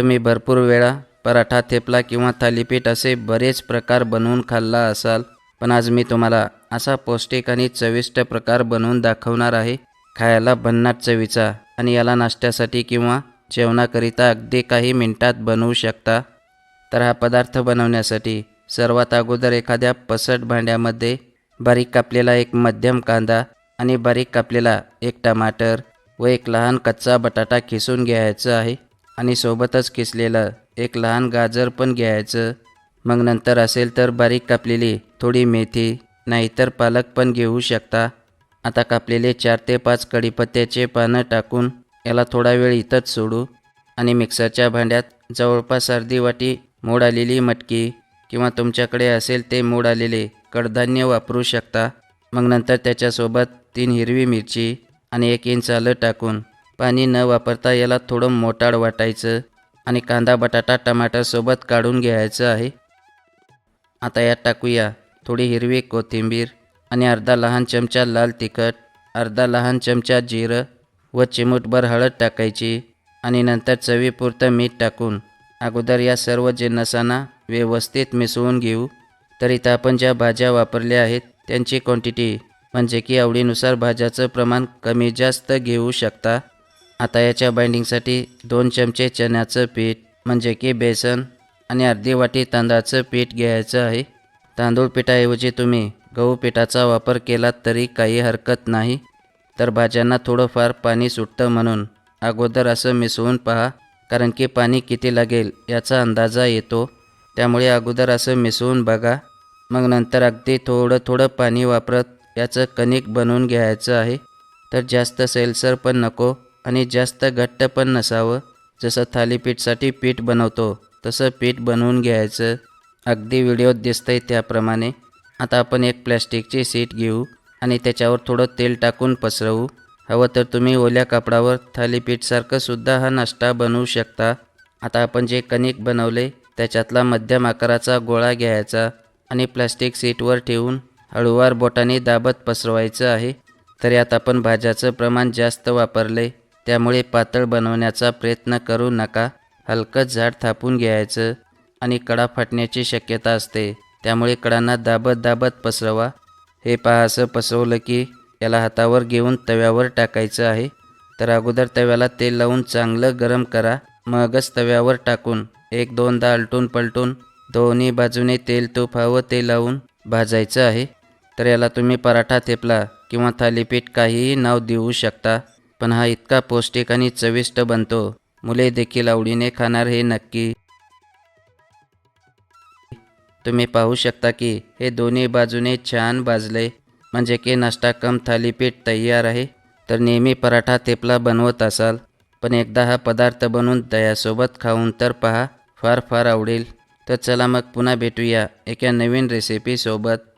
तुम्ही भरपूर वेळा पराठा थेपला किंवा थालीपीठ असे बरेच प्रकार बनवून खाल्ला असाल पण आज मी तुम्हाला असा पौष्टिक आणि चविष्ट प्रकार बनवून दाखवणार आहे. खायला भन्नाट चवीचा आणि याला नाश्त्यासाठी किंवा जेवणाकरिता अगदी काही मिनिटात बनवू शकता. तर हा पदार्थ बनवण्यासाठी सर्वात अगोदर एखाद्या पसट भांड्यामध्ये बारीक कापलेला एक मध्यम कांदा आणि बारीक कापलेला एक टमाटर व एक लहान कच्चा बटाटा खिसून घ्यायचं आहे. आणि सोबतच किसलेलं एक लहान गाजर पण घ्यायचं. मग नंतर असेल तर बारीक कापलेली थोडी मेथी नाहीतर पालक पण घेऊ शकता. आता कापलेले चार ते पाच कढीपत्त्याचे पानं टाकून याला थोडा वेळ इथंच सोडू. आणि मिक्सरच्या भांड्यात जवळपास अर्धी वाटी मोड आलेली मटकी किंवा तुमच्याकडे असेल ते मोड आलेले कडधान्य वापरू शकता. मग नंतर त्याच्यासोबत तीन हिरवी मिरची आणि एक इंच आलं टाकून पाणी न वापरता याला थोडं मोटाड वाटायचं आणि कांदा बटाटा टमाटरसोबत काढून घ्यायचं आहे. आता यात टाकूया थोडी हिरवी कोथिंबीर आणि अर्धा लहान चमचा लाल तिखट अर्धा लहान चमचा जिरं व चिमूटभर हळद टाकायची आणि नंतर चवीपुरतं मीठ टाकून अगोदर या सर्व जिन्नसांना व्यवस्थित मिसळून घेऊ. तर इथं आपण ज्या भाज्या वापरल्या आहेत त्यांची क्वांटिटी म्हणजे की आवडीनुसार भाज्याचं प्रमाण कमी जास्त घेऊ शकता. आता याच्या बाइंडिंगसाठी दोन चमचे चण्याचं पीठ म्हणजे की बेसन आणि अर्धी वाटी तांदळाचं पीठ घ्यायचं आहे. तांदूळ पिठाऐवजी तुम्ही गहू पिठाचा वापर केलात तरी काही हरकत नाही. तर भाज्यांना थोडंफार पाणी सुटतं म्हणून अगोदर असं मिसळून पहा कारण की पाणी किती लागेल याचा अंदाजा येतो. त्यामुळे अगोदर असं मिसळून बघा. मग नंतर अगदी थोडं थोडं पाणी वापरत याचं कणिक बनवून घ्यायचं आहे. तर जास्त सैलसर पण नको. आणि जास्त घट्ट पण नसावं. जसं थालीपीठसाठी पीठ बनवतो तसं पीठ बनवून घ्यायचं. अगदी व्हिडिओत दिसतंय त्याप्रमाणे. आता आपण एक प्लॅस्टिकची सीट घेऊ आणि त्याच्यावर थोडं तेल टाकून पसरवू. हवं तर तुम्ही ओल्या कापडावर थालीपीठसारखं सुद्धा हा नाश्ता बनवू शकता. आता आपण जे कणिक बनवले त्याच्यातला मध्यम आकाराचा गोळा घ्यायचा आणि प्लॅस्टिक सीटवर ठेवून हळूवार बोटाने दाबत पसरवायचं आहे. तर यात आपण भाज्याचं प्रमाण जास्त वापरले. त्यामुळे पातळ बनवण्याचा प्रयत्न करू नका. हलकं झाड थापून घ्यायचं आणि कडा फाटण्याची शक्यता असते. त्यामुळे कडांना दाबत दाबत पसरवा. हे पहा असं पसरवलं की याला हातावर घेऊन तव्यावर टाकायचं आहे. तर अगोदर तव्याला तेल लावून चांगलं गरम करा. मगच तव्यावर टाकून एक दोनदा आलटून पलटून दोन्ही बाजूने तेल तूप हवं ते लावून भाजायचं आहे. तर याला तुम्ही पराठा थेपला किंवा थालीपीठ काहीही नाव देऊ शकता. पण हा इतका पौष्टिक आणि चविष्ट बनतो. मुले देखील आवडीने खाणार हे नक्की. तुम्ही पाहू शकता की हे दोन्ही बाजूने छान भाजले. म्हणजे की नाश्ता कम थालीपीठ तयार आहे. तर नेहमी पराठा तेपला बनवत असाल. पण एकदा हा पदार्थ बनवून दह्यासोबत खाऊन तर पहा फार फार आवडेल. तर चला मग पुन्हा भेटूया एका नवीन रेसिपीसोबत